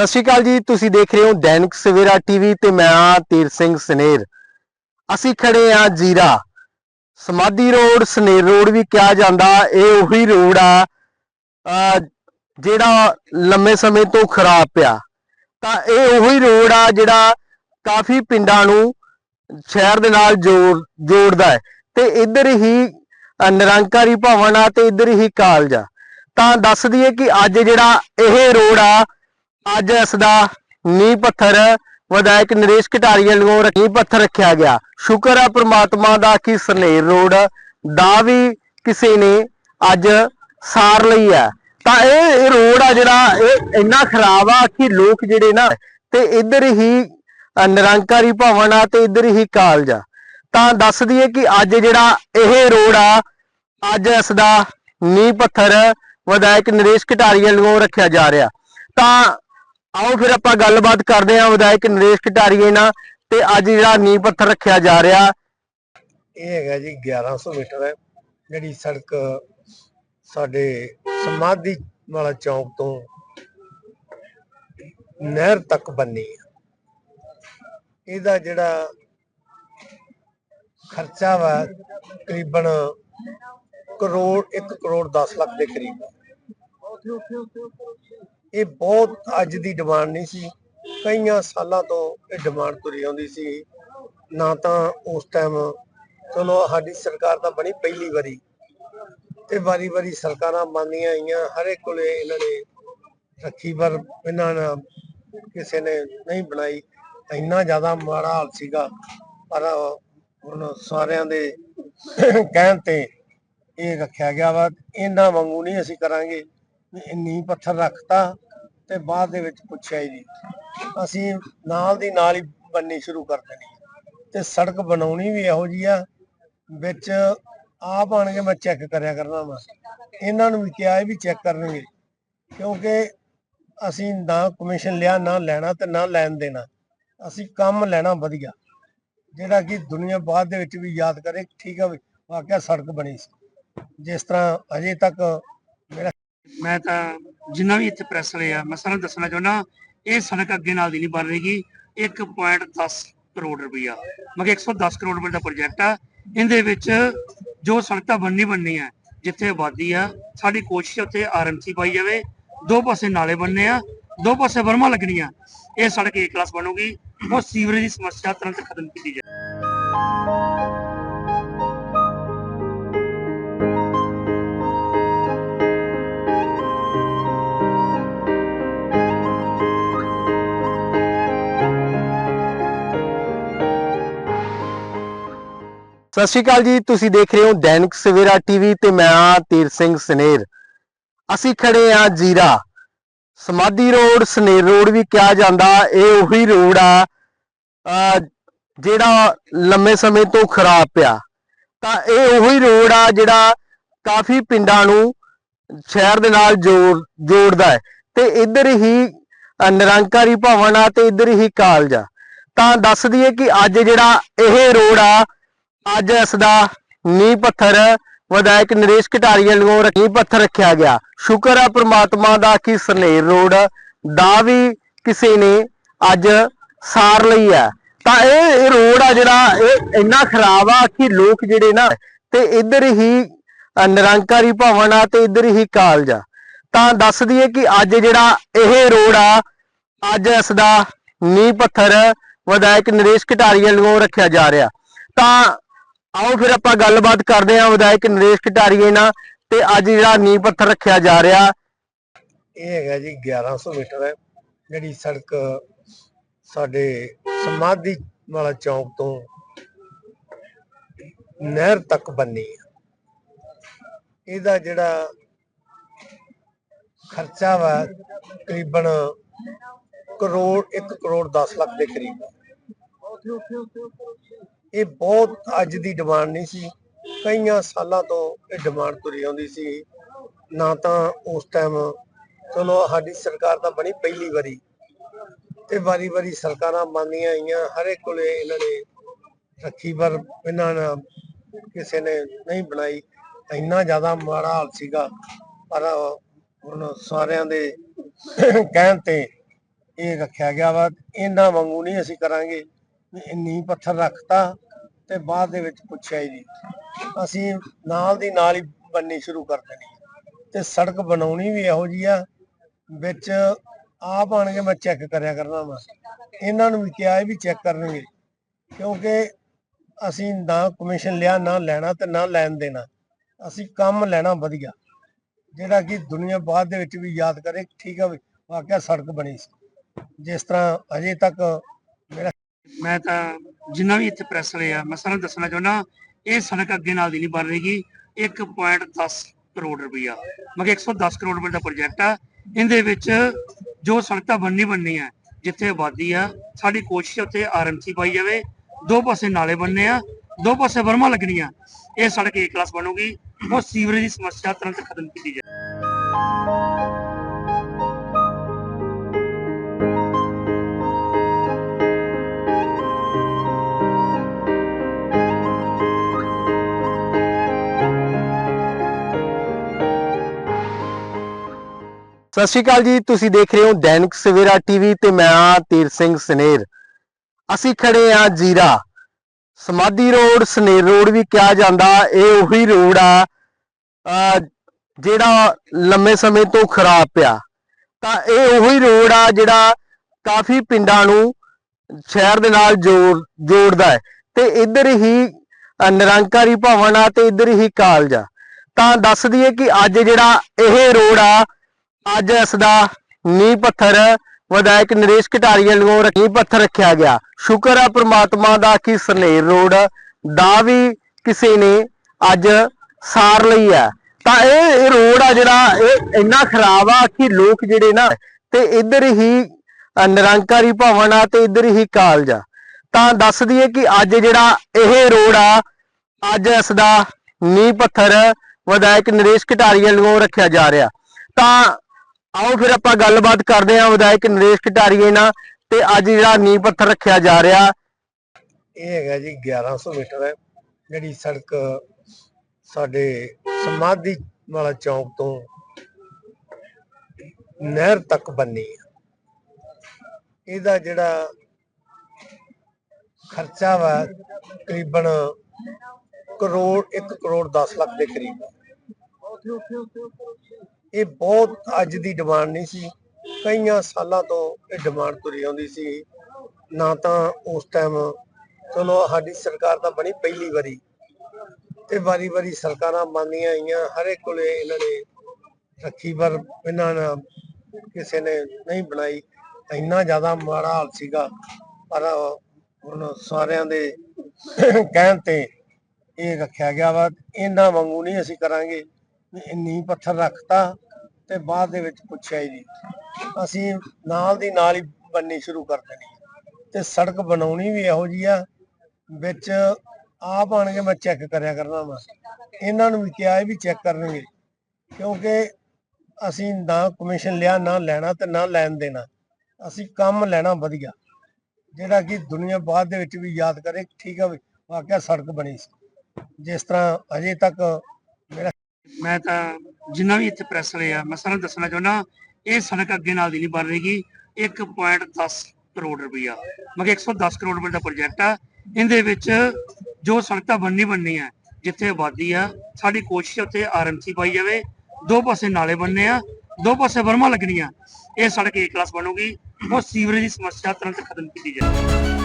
ਸਤਿ ਸ਼੍ਰੀ ਅਕਾਲ ਜੀ, ਤੁਸੀਂ ਦੇਖ ਰਹੇ ਹੋ ਦੈਨਿਕ ਸਵੇਰਾ ਟੀਵੀ ਤੇ ਮੈਂ ਆ ਤੀਰ ਸਿੰਘ ਸਨੇਰ। ਅਸੀਂ ਖੜੇ ਆ ਜੀਰਾ। ਸਮਾਧੀ ਰੋਡ, ਸਨੇਰ ਰੋਡ ਵੀ ਕਿਹਾ ਜਾਂਦਾ, ਇਹ ਉਹੀ ਰੋਡ ਆ ਜਿਹੜਾ ਲੰਮੇ ਸਮੇਂ ਤੋਂ ਖਰਾਬ ਪਿਆ। ਤਾਂ ਇਹ ਉਹੀ ਰੋਡ ਆ ਜਿਹੜਾ ਕਾਫੀ ਪਿੰਡਾਂ ਨੂੰ ਸ਼ਹਿਰ ਦੇ ਨਾਲ ਜੋੜ, ਜੋੜਦਾ ਹੈ। ਤੇ ਇੱਧਰ ਹੀ ਨਿਰੰਕਾਰੀ ਭਵਨ ਆ ਤੇ ਇੱਧਰ ਹੀ ਕਾਲਜ ਆ। ਤਾਂ ਦੱਸ ਦਈਏ ਕਿ ਅੱਜ ਜਿਹੜਾ ਇਹ ਰੋਡ ਆ ਅੱਜ ਇਸ ਦਾ ਨੀਂਹ ਪੱਥਰ ਵਿਧਾਇਕ ਨਰੇਸ਼ ਕਟਾਰੀਆ ਵੱਲੋਂ ਨੀਂਹ ਪੱਥਰ ਰੱਖਿਆ ਗਿਆ। ਸ਼ੁਕਰ ਆ ਪ੍ਰਮਾਤਮਾ ਦਾ ਕਿ ਸਨੇਰ ਰੋਡ ਦਾ ਵੀ ਕਿਸੇ ਨੇ ਅੱਜ ਸਾਰ ਲਈ ਹੈ। ਤਾਂ ਇਹ ਇਹ ਰੋਡ ਆ ਜਿਹੜਾ, ਇਹ ਇੰਨਾ ਖਰਾਬ ਆ ਕਿ ਲੋਕ ਜਿਹੜੇ ਨਾ ਤੇ ਇੱਧਰ ਹੀ ਨਿਰੰਕਾਰੀ ਭਵਨ ਆ ਤੇ ਇੱਧਰ ਹੀ ਕਾਲਜ ਆ। ਤਾਂ ਦੱਸ ਦਈਏ ਕਿ ਅੱਜ ਜਿਹੜਾ ਇਹ ਰੋਡ ਆ, ਅੱਜ ਇਸ ਦਾ ਨੀਂਹ ਪੱਥਰ ਵਿਧਾਇਕ ਨਰੇਸ਼ ਕਟਾਰੀਆ ਵੱਲੋਂ ਰੱਖਿਆ ਜਾ ਰਿਹਾ। ਤਾਂ ਆਓ ਫਿਰ ਆਪਾਂ ਗੱਲਬਾਤ ਕਰਦੇ ਹਾਂ ਵਿਧਾਇਕ ਨਰੇਸ਼ ਕਟਾਰੀਏ ਨਾਲ ਤੇ ਅੱਜ ਜਿਹੜਾ ਨੀਂਹ ਪੱਥਰ ਰੱਖਿਆ ਜਾ ਰਿਹਾ। ਇਹ ਹੈਗਾ ਜੀ 1100 ਮੀਟਰ ਹੈ, ਜਿਹੜੀ ਸੜਕ ਸਾਡੇ ਸਮਾਧੀ ਵਾਲਾ ਚੌਂਕ ਤੋਂ ਨਹਿਰ ਤੱਕ ਬੰਨੀ ਹੈ ਇਹਦਾ ਜਿਹੜਾ ਖਰਚਾ ਵਾ ਤਕਰੀਬਨ ਕਰੋੜ 1 ਕਰੋੜ 10 ਲੱਖ ਦੇ ਕਰੀਬ। ਇਹ ਬਹੁਤ ਅੱਜ ਦੀ ਡਿਮਾਂਡ ਨਹੀਂ ਸੀ। ਕਈਆਂ ਸਾਲਾਂ ਤੋਂ ਇਹ ਡਿਮਾਂਡ ਤੁਰੀ ਆਉਂਦੀ ਸੀ। ਨਾ ਤਾਂ ਉਸ ਟਾਈਮ ਚਲੋ ਸਾਡੀ ਸਰਕਾਰ ਤਾਂ ਬਣੀ ਪਹਿਲੀ ਵਾਰੀ। ਤੇ ਵਾਰੀ ਵਾਰੀ ਸਰਕਾਰਾਂ ਬਣਦੀਆਂ ਆਈਆਂ, ਹਰ ਇੱਕ ਕੋਲੇ ਇਹਨਾਂ ਨੇ ਰੱਖੀ, ਪਰ ਇਹਨਾਂ ਨੇ ਕਿਸੇ ਨੇ ਨਹੀਂ ਬਣਾਈ। ਇੰਨਾ ਜ਼ਿਆਦਾ ਮਾੜਾ ਹਾਲ ਸੀਗਾ। ਪਰ ਹੁਣ ਸਾਰਿਆਂ ਦੇ ਕਹਿਣ ਤੇ ਇਹ ਰੱਖਿਆ ਗਿਆ ਵਾ। ਇਹਨਾਂ ਵਾਂਗੂ ਨਹੀਂ ਅਸੀਂ ਕਰਾਂਗੇ। ਵੀ ਪੱਥਰ ਰੱਖਤਾ ਤੇ ਬਾਅਦ ਦੇ ਵਿੱਚ ਪੁੱਛਿਆ ਹੀ ਨਹੀਂ। ਅਸੀਂ ਨਾਲ ਦੀ ਨਾਲ ਹੀ ਬੰਨੀ ਸ਼ੁਰੂ ਕਰ ਦੇਣੀ ਤੇ ਸੜਕ ਬਣਾਉਣੀ ਵੀ ਇਹੋ ਜੀ ਆ, ਵਿੱਚ ਆਪ ਆਣ ਕੇ ਮੈਂ ਚੈੱਕ ਕਰਿਆ ਕਰਨਾ ਵਾ। ਇਹਨਾਂ ਨੂੰ ਵੀ ਕਿਹਾ ਵੀ ਚੈੱਕ ਕਰਨਗੇ, ਕਿਉਂਕਿ ਅਸੀਂ ਨਾ ਕਮਿਸ਼ਨ ਲਿਆ, ਨਾ ਲੈਣਾ ਤੇ ਨਾ ਲੈਣ ਦੇਣਾ। ਅਸੀਂ ਕੰਮ ਲੈਣਾ ਵਧੀਆ, ਜਿਹੜਾ ਕਿ ਦੁਨੀਆ ਬਾਅਦ ਦੇ ਵਿੱਚ ਵੀ ਯਾਦ ਕਰੇ, ਠੀਕ ਆ ਵੀ ਵਾਕਿਆ ਸੜਕ ਬਣੀ ਸੀ। ਜਿਸ ਤਰ੍ਹਾਂ ਅਜੇ ਤੱਕ ਮੇਰਾ ਮੈਂ ਤਾਂ ਜਿੰਨਾ ਵੀ ਇੱਥੇ ਪ੍ਰੈਸ ਵਾਲੇ ਮੈਂ ਸਾਰਿਆਂ ਦੱਸਣਾ ਚਾਹੁੰਦਾ, ਇਹ ਸੜਕ ਅੱਗੇ ਨਾਲ ਦੀ ਨਹੀਂ ਬਣ ਰਹੀਗੀ 1.10 ਕਰੋੜ ਰੁਪਈਆ। ਮਗੇ 110 ਕਰੋੜ ਰੁਪਏ ਦਾ ਪ੍ਰੋਜੈਕਟ ਆ, ਇਹਦੇ ਵਿੱਚ ਜੋ ਸੜਕਾਂ ਬਣਨੀ ਬਣਨੀ ਆ, ਜਿੱਥੇ ਆਬਾਦੀ ਆ, ਸਾਡੀ ਕੋਸ਼ਿਸ਼ ਹੈ ਉੱਥੇ ਆਰਐਮਸੀ ਪਾਈ ਜਾਵੇ, ਦੋ ਪਾਸੇ ਨਾਲੇ ਬਣਨੇ ਆ, ਦੋ ਪਾਸੇ ਵਰਮਾ ਲੱਗਣੀਆਂ, ਇਹ ਸੜਕ ਏ ਕਲਾਸ ਬਣੂਗੀ, ਉਹ ਸੀਵਰੇਜ ਦੀ ਸਮੱਸਿਆ ਤੁਰੰਤ ਖਤਮ ਕੀਤੀ ਜਾਵੇ। ਸਤਿ ਸ਼੍ਰੀ ਅਕਾਲ ਜੀ, ਤੁਸੀਂ ਦੇਖ ਰਹੇ ਹੋ ਦੈਨਿਕ ਸਵੇਰਾ ਟੀਵੀ ਤੇ ਮੈਂ ਆ ਤੀਰ ਸਿੰਘ ਸਨੇਰ। ਅਸੀਂ ਖੜੇ ਆ ਜੀਰਾ। ਸਮਾਧੀ ਰੋਡ, ਸਨੇਰ ਰੋਡ ਵੀ ਕਿਹਾ ਜਾਂਦਾ, ਇਹ ਉਹੀ ਰੋਡ ਆ ਜਿਹੜਾ ਲੰਮੇ ਸਮੇਂ ਤੋਂ ਖਰਾਬ ਪਿਆ। ਤਾਂ ਇਹ ਉਹੀ ਰੋਡ ਆ ਜਿਹੜਾ ਕਾਫੀ ਪਿੰਡਾਂ ਨੂੰ ਸ਼ਹਿਰ ਦੇ ਨਾਲ ਜੋੜ, ਜੋੜਦਾ ਹੈ। ਤੇ ਇੱਧਰ ਹੀ ਨਿਰੰਕਾਰੀ ਭਵਨ ਆ ਤੇ ਇੱਧਰ ਹੀ ਕਾਲਜ ਆ। ਤਾਂ ਦੱਸ ਦਈਏ ਕਿ ਅੱਜ ਜਿਹੜਾ ਇਹ ਰੋਡ ਆ ਅੱਜ ਇਸ ਦਾ ਨੀਂਹ ਪੱਥਰ ਵਿਧਾਇਕ ਨਰੇਸ਼ ਕਟਾਰੀਆ ਵੱਲੋਂ ਨੀਂਹ ਪੱਥਰ ਰੱਖਿਆ ਗਿਆ। ਸ਼ੁਕਰ ਆ ਪ੍ਰਮਾਤਮਾ ਦਾ ਕਿ ਸਨੇਰ ਰੋਡ ਦਾ ਵੀ ਕਿਸੇ ਨੇ ਅੱਜ ਸਾਰ ਲਈ ਹੈ। ਤਾਂ ਇਹ ਇਹ ਰੋਡ ਆ ਜਿਹੜਾ, ਇਹ ਇੰਨਾ ਖਰਾਬ ਆ ਕਿ ਲੋਕ ਜਿਹੜੇ ਨਾ, ਤੇ ਇੱਧਰ ਹੀ ਨਿਰੰਕਾਰੀ ਭਵਨ ਆ ਤੇ ਇੱਧਰ ਹੀ ਕਾਲਜ ਆ। ਤਾਂ ਦੱਸ ਦਈਏ ਕਿ ਅੱਜ ਜਿਹੜਾ ਇਹ ਰੋਡ ਆ, ਅੱਜ ਇਸ ਦਾ ਨੀਂਹ ਪੱਥਰ ਵਿਧਾਇਕ ਨਰੇਸ਼ ਕਟਾਰੀਆ ਵੱਲੋਂ ਰੱਖਿਆ ਜਾ ਰਿਹਾ। ਤਾਂ ਆਓ ਫਿਰ ਆਪਾਂ ਗੱਲਬਾਤ ਕਰਦੇ ਹਾਂ ਵਿਧਾਇਕ ਨਰੇਸ਼ ਕਟਾਰੀਏ ਨਾਲ ਤੇ ਅੱਜ ਜਿਹੜਾ ਨੀਂਹ ਪੱਥਰ ਰੱਖਿਆ ਜਾ ਰਿਹਾ। ਇਹ ਹੈਗਾ ਜੀ 1100 ਮੀਟਰ ਹੈ, ਜਿਹੜੀ ਸੜਕ ਸਾਡੇ ਸਮਾਧੀ ਵਾਲਾ ਚੌਂਕ ਤੋਂ ਨਹਿਰ ਤੱਕ ਬੰਨੀ ਹੈ ਇਹਦਾ ਜਿਹੜਾ ਖਰਚਾ ਵਾ ਤਕਰੀਬਨ ਕਰੋੜ 1 ਕਰੋੜ 10 ਲੱਖ ਦੇ ਕਰੀਬ। ਇਹ ਬਹੁਤ ਅੱਜ ਦੀ ਡਿਮਾਂਡ ਨਹੀਂ ਸੀ। ਕਈਆਂ ਸਾਲਾਂ ਤੋਂ ਇਹ ਡਿਮਾਂਡ ਤੁਰੀ ਆਉਂਦੀ ਸੀ। ਨਾ ਤਾਂ ਉਸ ਟਾਈਮ ਚਲੋ ਸਾਡੀ ਸਰਕਾਰ ਤਾਂ ਬਣੀ ਪਹਿਲੀ ਵਾਰੀ। ਤੇ ਵਾਰੀ ਵਾਰੀ ਸਰਕਾਰਾਂ ਬਣਦੀਆਂ ਆਈਆਂ, ਹਰ ਕੋਲੇ ਇਹਨਾਂ ਨੇ ਰੱਖੀ, ਪਰ ਇਹਨਾਂ ਨੇ ਕਿਸੇ ਨੇ ਨਹੀਂ ਬਣਾਈ। ਇੰਨਾ ਜ਼ਿਆਦਾ ਮਾੜਾ ਹਾਲ ਸੀਗਾ। ਪਰ ਹੁਣ ਸਾਰਿਆਂ ਦੇ ਕਹਿਣ ਤੇ ਇਹ ਰੱਖਿਆ ਗਿਆ ਵਾ। ਇਹਨਾਂ ਵਾਂਗੂ ਨਹੀਂ ਅਸੀਂ ਕਰਾਂਗੇ। ਨੀ ਪੱਥਰ ਰੱਖਤਾ ਤੇ ਬਾਅਦ ਦੇ ਵਿੱਚ ਪੁੱਛਿਆ ਹੀ ਨਹੀਂ। ਅਸੀਂ ਨਾਲ ਦੀ ਨਾਲ ਹੀ ਬੰਨੀ ਸ਼ੁਰੂ ਕਰ ਦੇਣੀ ਤੇ ਸੜਕ ਬਣਾਉਣੀ ਵੀ ਇਹੋ ਜਿਹੀ ਆ, ਵਿੱਚ ਆਪ ਆਣ ਕੇ ਮੈਂ ਚੈੱਕ ਕਰਿਆ ਕਰਨਾ ਵਾ। ਇਹਨਾਂ ਨੂੰ ਵੀ ਕਿਹਾ ਵੀ ਚੈੱਕ ਕਰਨਗੇ, ਕਿਉਂਕਿ ਅਸੀਂ ਨਾ ਕਮਿਸ਼ਨ ਲਿਆ, ਨਾ ਲੈਣਾ ਤੇ ਨਾ ਲੈਣ ਦੇਣਾ। ਅਸੀਂ ਕੰਮ ਲੈਣਾ ਵਧੀਆ, ਜਿਹੜਾ ਕਿ ਦੁਨੀਆ ਬਾਅਦ ਦੇ ਵਿੱਚ ਵੀ ਯਾਦ ਕਰੇ, ਠੀਕ ਆ ਵੀ ਵਾਕਿਆ ਸੜਕ ਬਣੀ ਸੀ। ਜਿਸ ਤਰ੍ਹਾਂ ਅਜੇ ਤੱਕ ਮੈਂ ਤਾਂ ਜਿੰਨਾ ਵੀ ਇੱਥੇ ਪ੍ਰੈਸ ਵਾਲੇ ਮੈਂ ਸਾਰਿਆਂ ਨੂੰ ਦੱਸਣਾ ਚਾਹੁੰਦਾ, ਇਹ ਸੜਕ ਅੱਗੇ ਨਾਲ ਦੀ ਨਹੀਂ ਬਣ ਰਹੀਗੀ 1.10 ਕਰੋੜ ਰੁਪਈਆ, ਮਗਰ 110 ਕਰੋੜ ਰੁਪਏ ਦਾ ਪ੍ਰੋਜੈਕਟ ਆ। ਇਹਦੇ ਵਿੱਚ ਜੋ ਸੜਕਾਂ ਬਣਨੀ ਬਣਨੀ ਆ, ਜਿੱਥੇ ਆਬਾਦੀ ਆ, ਸਾਡੀ ਕੋਸ਼ਿਸ਼ ਹੈ ਉੱਥੇ ਆਰਐਮਸੀ ਪਾਈ ਜਾਵੇ। ਦੋ ਪਾਸੇ ਨਾਲੇ ਬਣਨੇ ਆ, ਦੋ ਪਾਸੇ ਵਰਮਾ ਲੱਗਣੀਆਂ। ਇਹ ਸੜਕ ਏ ਕਲਾਸ ਬਣੂਗੀ, ਉਹ ਸੀਵਰੇਜ ਦੀ ਸਮੱਸਿਆ ਤੁਰੰਤ ਖਤਮ ਕੀਤੀ ਜਾਵੇ। ਸਤਿ ਸ਼੍ਰੀ ਅਕਾਲ ਜੀ, ਤੁਸੀਂ ਦੇਖ ਰਹੇ ਹੋ ਦੈਨਿਕ ਸਵੇਰਾ ਟੀਵੀ ਤੇ ਮੈਂ ਆ ਤੀਰ ਸਿੰਘ ਸਨੇਰ। ਅਸੀਂ ਖੜੇ ਆ ਜੀਰਾ। ਸਮਾਧੀ ਰੋਡ, ਸਨੇਰ ਰੋਡ ਵੀ ਕਿਹਾ ਜਾਂਦਾ, ਇਹ ਉਹੀ ਰੋਡ ਆ ਜਿਹੜਾ ਲੰਮੇ ਸਮੇਂ ਤੋਂ ਖਰਾਬ ਪਿਆ। ਤਾਂ ਇਹ ਉਹੀ ਰੋਡ ਆ ਜਿਹੜਾ ਕਾਫੀ ਪਿੰਡਾਂ ਨੂੰ ਸ਼ਹਿਰ ਦੇ ਨਾਲ ਜੋੜ, ਜੋੜਦਾ ਹੈ। ਤੇ ਇੱਧਰ ਹੀ ਨਿਰੰਕਾਰੀ ਭਵਨ ਆ ਤੇ ਇੱਧਰ ਹੀ ਕਾਲਜ ਆ। ਤਾਂ ਦੱਸ ਦਈਏ ਕਿ ਅੱਜ ਜਿਹੜਾ ਇਹ ਰੋਡ ਆ ਅੱਜ ਇਸ ਦਾ ਨੀਂਹ ਪੱਥਰ ਵਿਧਾਇਕ ਨਰੇਸ਼ ਕਟਾਰੀਆ ਵੱਲੋਂ ਨੀਂਹ ਪੱਥਰ ਰੱਖਿਆ ਗਿਆ। ਸ਼ੁਕਰ ਆ ਪ੍ਰਮਾਤਮਾ ਦਾ ਕਿ ਸਰਨੇਰ ਰੋਡ ਦਾ ਵੀ ਕਿਸੇ ਨੇ ਅੱਜ ਸਾਰ ਲਈ ਹੈ। ਤਾਂ ਇਹ ਇਹ ਰੋਡ ਆ ਜਿਹੜਾ, ਇਹ ਇੰਨਾ ਖਰਾਬ ਆ ਕਿ ਲੋਕ ਜਿਹੜੇ ਨਾ, ਤੇ ਇੱਧਰ ਹੀ ਨਿਰੰਕਾਰੀ ਭਵਨ ਆ ਤੇ ਇੱਧਰ ਹੀ ਕਾਲਜ ਆ। ਤਾਂ ਦੱਸ ਦਈਏ ਕਿ ਅੱਜ ਜਿਹੜਾ ਇਹ ਰੋਡ ਆ, ਅੱਜ ਇਸ ਦਾ ਨੀਂਹ ਪੱਥਰ ਵਿਧਾਇਕ ਨਰੇਸ਼ ਕਟਾਰੀਆ ਵੱਲੋਂ ਰੱਖਿਆ ਜਾ ਰਿਹਾ। ਤਾਂ ਆਓ ਫਿਰ ਆਪਾਂ ਗੱਲਬਾਤ ਕਰਦੇ ਹਾਂ ਵਿਧਾਇਕ ਨਰੇਸ਼ ਕਟਾਰੀਏ ਨਾਲ ਤੇ ਅੱਜ ਜਿਹੜਾ ਨੀਂਹ ਪੱਥਰ ਰੱਖਿਆ ਜਾ ਰਿਹਾ। ਇਹ ਹੈਗਾ ਜੀ 1100 ਮੀਟਰ ਹੈ, ਜਿਹੜੀ ਸੜਕ ਸਾਡੇ ਸਮਾਧੀ ਵਾਲਾ ਚੌਂਕ ਤੋਂ ਨਹਿਰ ਤੱਕ ਬੰਨੀ ਹੈ ਇਹਦਾ ਜਿਹੜਾ ਖਰਚਾ ਵਾ ਤਕਰੀਬਨ ਕਰੋੜ 1 ਕਰੋੜ 10 ਲੱਖ ਦੇ ਕਰੀਬ। ਇਹ ਬਹੁਤ ਅੱਜ ਦੀ ਡਿਮਾਂਡ ਨਹੀਂ ਸੀ। ਕਈਆਂ ਸਾਲਾਂ ਤੋਂ ਇਹ ਡਿਮਾਂਡ ਤੁਰੀ ਆਉਂਦੀ ਸੀ। ਨਾ ਤਾਂ ਉਸ ਟਾਈਮ ਚਲੋ ਸਾਡੀ ਸਰਕਾਰ ਤਾਂ ਬਣੀ ਪਹਿਲੀ ਵਾਰੀ। ਤੇ ਵਾਰੀ ਵਾਰੀ ਸਰਕਾਰਾਂ ਬਣਦੀਆਂ ਆਈਆਂ, ਹਰ ਕੋਲੇ ਇਹਨਾਂ ਨੇ ਰੱਖੀ, ਪਰ ਇਹਨਾਂ ਨੇ ਕਿਸੇ ਨੇ ਨਹੀਂ ਬਣਾਈ। ਇੰਨਾ ਜ਼ਿਆਦਾ ਮਾੜਾ ਹਾਲ ਸੀਗਾ। ਪਰ ਹੁਣ ਸਾਰਿਆਂ ਦੇ ਕਹਿਣ ਤੇ ਇਹ ਰੱਖਿਆ ਗਿਆ ਵਾ। ਇਹਨਾਂ ਵਾਂਗੂ ਨਹੀਂ ਅਸੀਂ ਕਰਾਂਗੇ। ਨੀ ਪੱਥਰ ਰੱਖਤਾ ਤੇ ਬਾਅਦ ਦੇ ਵਿੱਚ ਪੁੱਛਿਆ ਹੀ ਨਹੀਂ। ਅਸੀਂ ਨਾਲ ਦੀ ਨਾਲ ਹੀ ਬੰਨੀ ਸ਼ੁਰੂ ਕਰ ਦੇਣੀ ਤੇ ਸੜਕ ਬਣਾਉਣੀ ਵੀ ਇਹੋ ਜਿਹੀ ਆ, ਵਿੱਚ ਆਪ ਆਣ ਕੇ ਮੈਂ ਚੈੱਕ ਕਰਿਆ ਕਰਨਾ ਵਾ। ਇਹਨਾਂ ਨੂੰ ਵੀ ਕਿਹਾ ਵੀ ਚੈੱਕ ਕਰਨਗੇ, ਕਿਉਂਕਿ ਅਸੀਂ ਨਾ ਕਮਿਸ਼ਨ ਲਿਆ, ਨਾ ਲੈਣਾ ਤੇ ਨਾ ਲੈਣ ਦੇਣਾ। ਅਸੀਂ ਕੰਮ ਲੈਣਾ ਵਧੀਆ, ਜਿਹੜਾ ਕਿ ਦੁਨੀਆ ਬਾਅਦ ਦੇ ਵਿੱਚ ਵੀ ਯਾਦ ਕਰੇ, ਠੀਕ ਆ ਵੀ ਵਾਕਿਆ ਸੜਕ ਬਣੀ ਸੀ। ਜਿਸ ਤਰ੍ਹਾਂ ਅਜੇ ਤੱਕ ਮੈਂ ਤਾਂ ਜਿੰਨਾ ਵੀ ਇੱਥੇ ਪ੍ਰੈਸ ਵਾਲੇ ਆ, ਮੈਂ ਸਾਰਿਆਂ ਨੂੰ ਦੱਸਣਾ ਚਾਹੁੰਦਾ, ਇਹ ਸੜਕ ਅੱਗੇ ਨਾਲ ਦੀ ਨਹੀਂ ਬਣ ਰਹੀਗੀ 1.10 ਕਰੋੜ ਰੁਪਈਆ। ਮਗਰ 110 ਕਰੋੜ ਰੁਪਏ ਦਾ ਪ੍ਰੋਜੈਕਟ ਆ। ਇਹਦੇ ਵਿੱਚ ਜੋ ਸੜਕਾਂ ਬਣਨੀ ਬਣਨੀ ਆ, ਜਿੱਥੇ ਆਬਾਦੀ ਆ, ਸਾਡੀ ਕੋਸ਼ਿਸ਼ ਹੈ ਉੱਥੇ ਆਰਐਮਸੀ ਪਾਈ ਜਾਵੇ। ਦੋ ਪਾਸੇ ਨਾਲੇ ਬਣਨੇ ਆ, ਦੋ ਪਾਸੇ ਵਰਮਾ ਲੱਗਣੀਆਂ। ਇਹ ਸੜਕ ਏ ਕਲਾਸ ਬਣੂਗੀ, ਉਹ ਸੀਵਰੇਜ ਦੀ ਸਮੱਸਿਆ ਤੁਰੰਤ ਖਤਮ ਕੀਤੀ ਜਾਵੇ